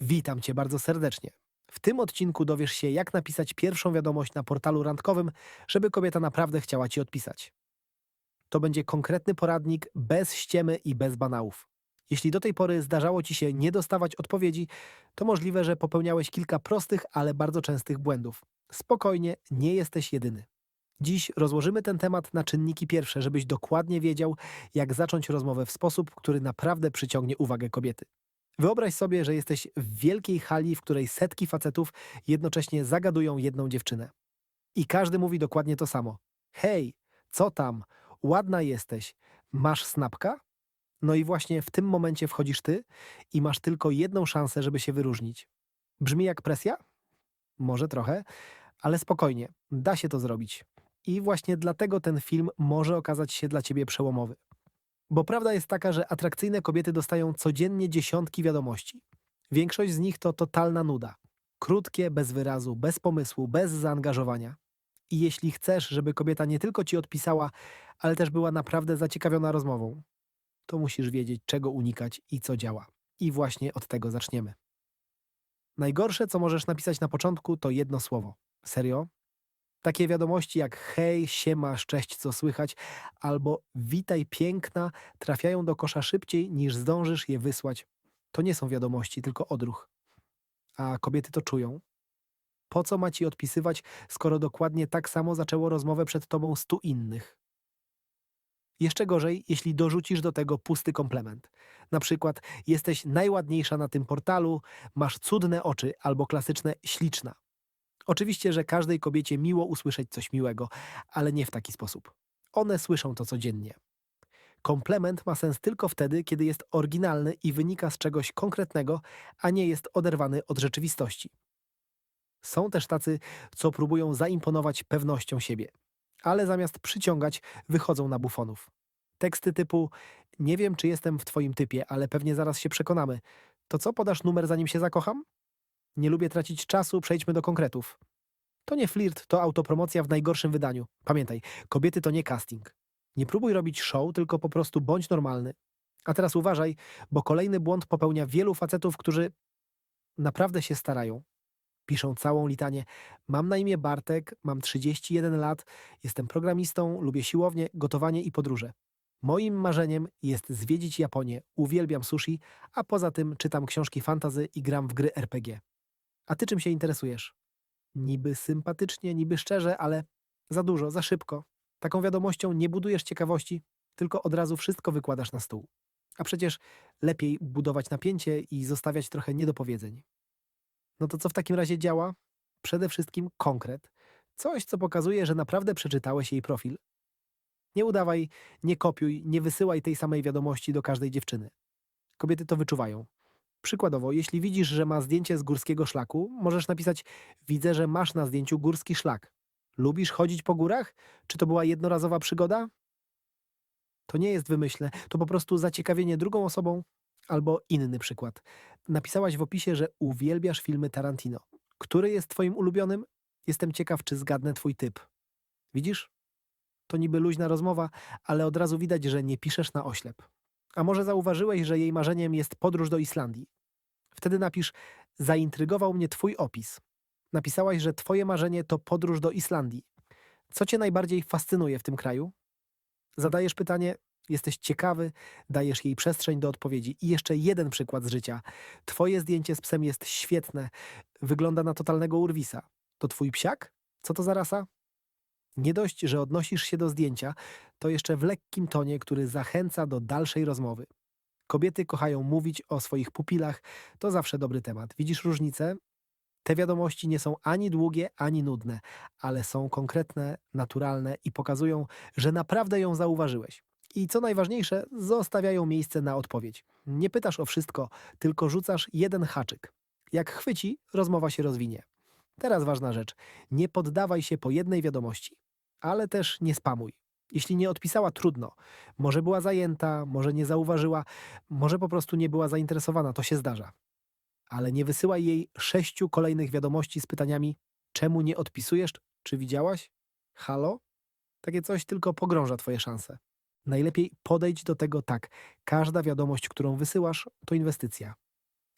Witam Cię bardzo serdecznie. W tym odcinku dowiesz się, jak napisać pierwszą wiadomość na portalu randkowym, żeby kobieta naprawdę chciała Ci odpisać. To będzie konkretny poradnik bez ściemy i bez banałów. Jeśli do tej pory zdarzało Ci się nie dostawać odpowiedzi, to możliwe, że popełniałeś kilka prostych, ale bardzo częstych błędów. Spokojnie, nie jesteś jedyny. Dziś rozłożymy ten temat na czynniki pierwsze, żebyś dokładnie wiedział, jak zacząć rozmowę w sposób, który naprawdę przyciągnie uwagę kobiety. Wyobraź sobie, że jesteś w wielkiej hali, w której setki facetów jednocześnie zagadują jedną dziewczynę. I każdy mówi dokładnie to samo. Hej, co tam? Ładna jesteś. Masz snapka? No i właśnie w tym momencie wchodzisz ty i masz tylko jedną szansę, żeby się wyróżnić. Brzmi jak presja? Może trochę, ale spokojnie, da się to zrobić. I właśnie dlatego ten film może okazać się dla ciebie przełomowy. Bo prawda jest taka, że atrakcyjne kobiety dostają codziennie dziesiątki wiadomości. Większość z nich to totalna nuda. Krótkie, bez wyrazu, bez pomysłu, bez zaangażowania. I jeśli chcesz, żeby kobieta nie tylko ci odpisała, ale też była naprawdę zaciekawiona rozmową, to musisz wiedzieć, czego unikać i co działa. I właśnie od tego zaczniemy. Najgorsze, co możesz napisać na początku, to jedno słowo. Serio? Takie wiadomości jak hej, siema, cześć, co słychać, albo witaj piękna trafiają do kosza szybciej niż zdążysz je wysłać. To nie są wiadomości, tylko odruch. A kobiety to czują. Po co ma ci odpisywać, skoro dokładnie tak samo zaczęło rozmowę przed tobą stu innych? Jeszcze gorzej, jeśli dorzucisz do tego pusty komplement. Na przykład jesteś najładniejsza na tym portalu, masz cudne oczy albo klasyczne śliczna. Oczywiście, że każdej kobiecie miło usłyszeć coś miłego, ale nie w taki sposób. One słyszą to codziennie. Komplement ma sens tylko wtedy, kiedy jest oryginalny i wynika z czegoś konkretnego, a nie jest oderwany od rzeczywistości. Są też tacy, co próbują zaimponować pewnością siebie, ale zamiast przyciągać, wychodzą na bufonów. Teksty typu: Nie wiem, czy jestem w twoim typie, ale pewnie zaraz się przekonamy. To co podasz numer, zanim się zakocham? Nie lubię tracić czasu, przejdźmy do konkretów. To nie flirt, to autopromocja w najgorszym wydaniu. Pamiętaj, kobiety to nie casting. Nie próbuj robić show, tylko po prostu bądź normalny. A teraz uważaj, bo kolejny błąd popełnia wielu facetów, którzy naprawdę się starają. Piszą całą litanię. Mam na imię Bartek, mam 31 lat, jestem programistą, lubię siłownię, gotowanie i podróże. Moim marzeniem jest zwiedzić Japonię, uwielbiam sushi, a poza tym czytam książki fantazy i gram w gry RPG. A ty czym się interesujesz? Niby sympatycznie, niby szczerze, ale za dużo, za szybko. Taką wiadomością nie budujesz ciekawości, tylko od razu wszystko wykładasz na stół. A przecież lepiej budować napięcie i zostawiać trochę niedopowiedzeń. No to co w takim razie działa? Przede wszystkim konkret. Coś, co pokazuje, że naprawdę przeczytałeś jej profil. Nie udawaj, nie kopiuj, nie wysyłaj tej samej wiadomości do każdej dziewczyny. Kobiety to wyczuwają. Przykładowo, jeśli widzisz, że ma zdjęcie z górskiego szlaku, możesz napisać: Widzę, że masz na zdjęciu górski szlak. Lubisz chodzić po górach? Czy to była jednorazowa przygoda? To nie jest wymyślne, to po prostu zaciekawienie drugą osobą. Albo inny przykład. Napisałaś w opisie, że uwielbiasz filmy Tarantino. Który jest twoim ulubionym? Jestem ciekaw, czy zgadnę twój typ. Widzisz? To niby luźna rozmowa, ale od razu widać, że nie piszesz na oślep. A może zauważyłeś, że jej marzeniem jest podróż do Islandii? Wtedy napisz: Zaintrygował mnie Twój opis. Napisałaś, że Twoje marzenie to podróż do Islandii. Co Cię najbardziej fascynuje w tym kraju? Zadajesz pytanie, jesteś ciekawy, dajesz jej przestrzeń do odpowiedzi. I jeszcze jeden przykład z życia. Twoje zdjęcie z psem jest świetne, wygląda na totalnego urwisa. To Twój psiak? Co to za rasa? Nie dość, że odnosisz się do zdjęcia, to jeszcze w lekkim tonie, który zachęca do dalszej rozmowy. Kobiety kochają mówić o swoich pupilach, to zawsze dobry temat. Widzisz różnicę? Te wiadomości nie są ani długie, ani nudne, ale są konkretne, naturalne i pokazują, że naprawdę ją zauważyłeś. I co najważniejsze, zostawiają miejsce na odpowiedź. Nie pytasz o wszystko, tylko rzucasz jeden haczyk. Jak chwyci, rozmowa się rozwinie. Teraz ważna rzecz. Nie poddawaj się po jednej wiadomości, ale też nie spamuj. Jeśli nie odpisała, trudno. Może była zajęta, może nie zauważyła, może po prostu nie była zainteresowana, to się zdarza. Ale nie wysyłaj jej sześciu kolejnych wiadomości z pytaniami: czemu nie odpisujesz? Czy widziałaś? Halo? Takie coś tylko pogrąża twoje szanse. Najlepiej podejdź do tego tak. Każda wiadomość, którą wysyłasz, to inwestycja.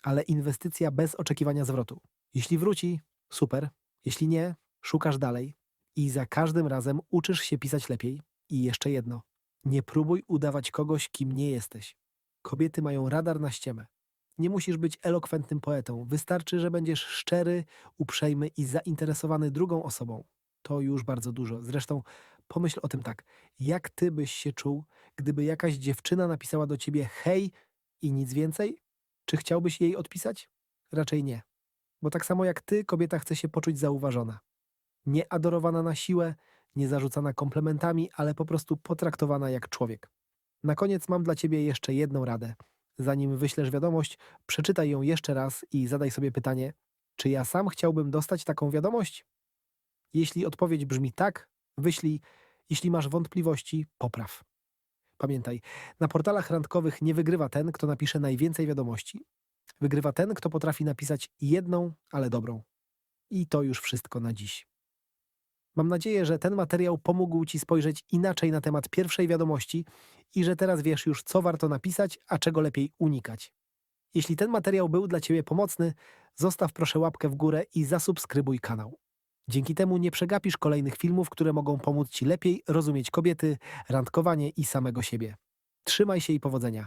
ale inwestycja bez oczekiwania zwrotu. Jeśli wróci, super. Jeśli nie, szukasz dalej i za każdym razem uczysz się pisać lepiej. I jeszcze jedno. Nie próbuj udawać kogoś, kim nie jesteś. Kobiety mają radar na ściemę. Nie musisz być elokwentnym poetą. Wystarczy, że będziesz szczery, uprzejmy i zainteresowany drugą osobą. To już bardzo dużo. Zresztą pomyśl o tym tak. Jak ty byś się czuł, gdyby jakaś dziewczyna napisała do ciebie hej i nic więcej? Czy chciałbyś jej odpisać? Raczej nie. Bo tak samo jak ty, kobieta chce się poczuć zauważona. Nie adorowana na siłę, nie zarzucana komplementami, ale po prostu potraktowana jak człowiek. Na koniec mam dla ciebie jeszcze jedną radę. Zanim wyślesz wiadomość, przeczytaj ją jeszcze raz i zadaj sobie pytanie, czy ja sam chciałbym dostać taką wiadomość? Jeśli odpowiedź brzmi tak, wyślij. Jeśli masz wątpliwości, popraw. Pamiętaj, na portalach randkowych nie wygrywa ten, kto napisze najwięcej wiadomości. Wygrywa ten, kto potrafi napisać jedną, ale dobrą. I to już wszystko na dziś. Mam nadzieję, że ten materiał pomógł Ci spojrzeć inaczej na temat pierwszej wiadomości i że teraz wiesz już, co warto napisać, a czego lepiej unikać. Jeśli ten materiał był dla Ciebie pomocny, zostaw proszę łapkę w górę i zasubskrybuj kanał. Dzięki temu nie przegapisz kolejnych filmów, które mogą pomóc Ci lepiej rozumieć kobiety, randkowanie i samego siebie. Trzymaj się i powodzenia.